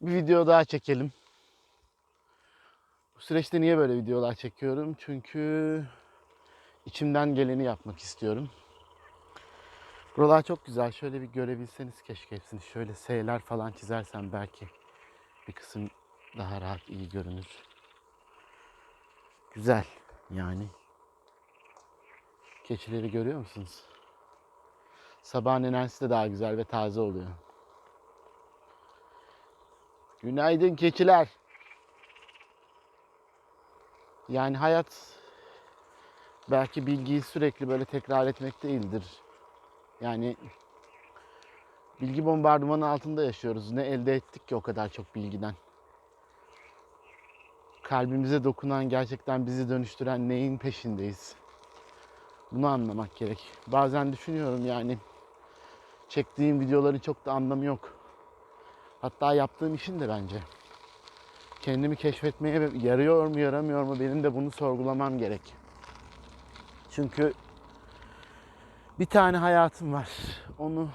bir video daha çekelim. Bu süreçte niye böyle videolar çekiyorum? Çünkü içimden geleni yapmak istiyorum. Buralar çok güzel. Şöyle bir görebilseniz keşke hepsini. Şöyle S'ler falan çizersem belki bir kısım daha rahat iyi görünür. Güzel yani. Keçileri görüyor musunuz? Sabahın enerjisi de daha güzel ve taze oluyor. Günaydın keçiler. Yani hayat belki bilgiyi sürekli böyle tekrar etmek değildir. Yani bilgi bombardımanı altında yaşıyoruz. Ne elde ettik ki o kadar çok bilgiden? Kalbimize dokunan, gerçekten bizi dönüştüren neyin peşindeyiz? Bunu anlamak gerek. Bazen düşünüyorum yani çektiğim videoların çok da anlamı yok. Hatta yaptığım işin de bence. Kendimi keşfetmeye yarıyor mu yaramıyor mu benim de bunu sorgulamam gerek. Çünkü bir tane hayatım var. Onu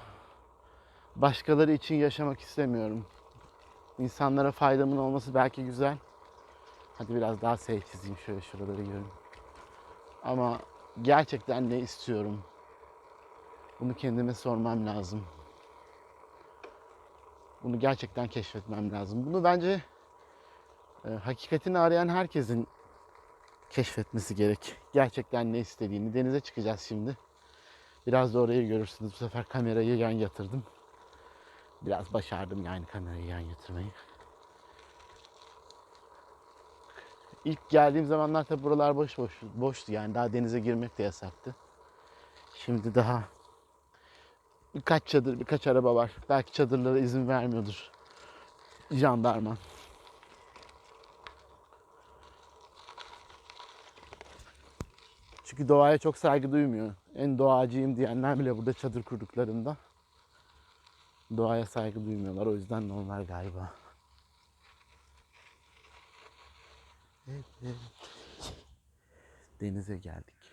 başkaları için yaşamak istemiyorum. İnsanlara faydamın olması belki güzel. Hadi biraz daha şey çizeyim şöyle şuraları görün. Ama gerçekten ne istiyorum? Bunu kendime sormam lazım. Bunu gerçekten keşfetmem lazım. Bunu bence e, hakikatini arayan herkesin keşfetmesi gerek. Gerçekten ne istediğini. Denize çıkacağız şimdi. Biraz da orayı görürsünüz. Bu sefer kamerayı yan yatırdım. Biraz başardım yani kamerayı yan yatırmayı. İlk geldiğim zamanlar tabi buralar boş boş boştu yani daha denize girmek de yasaktı. Şimdi daha birkaç çadır, birkaç araba var. Belki çadırlara izin vermiyordur jandarma. Çünkü doğaya çok saygı duymuyor. En doğacıyım diyenler bile burada çadır kurduklarında doğaya saygı duymuyorlar. O yüzden normal galiba. Evet. Denize geldik.